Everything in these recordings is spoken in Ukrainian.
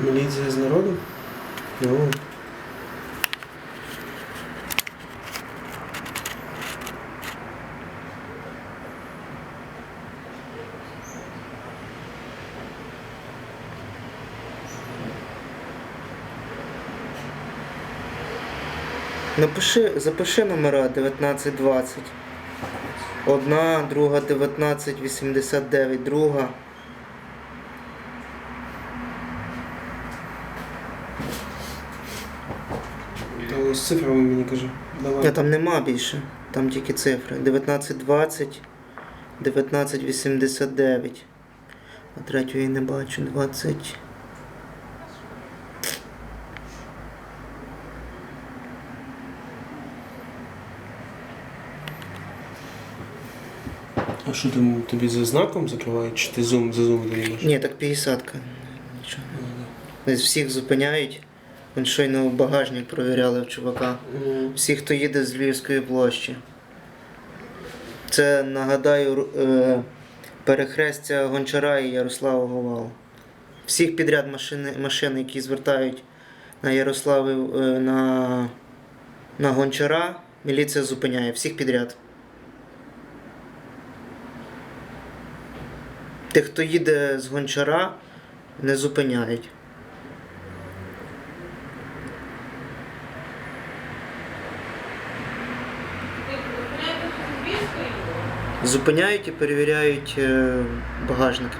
Міліція з народу? Ну. Напиши, запиши номера 1920. Одна, друга 1989, друга. Та ось цифрами мені кажи. Давай. Ні, там нема більше. Там тільки цифри. 1920, 1989. А третю я не бачу. 20. А що там тобі за знаком закривають? Чи ти зум за зум даєш? Ні, так 50-ка. Нічого. Десь всіх зупиняють. Щойно багажник провіряли в чувака. Всі, хто їде з Львівської площі. Це, нагадаю, е, перехрестя Гончара і Ярослава Говал. Всіх підряд машини, машин, які звертають на Ярослави е, на, на Гончара, міліція зупиняє. Всіх підряд. Тих, хто їде з Гончара, не зупиняють. Зупиняють і перевіряють е, багажник.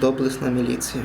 Доблесна міліція.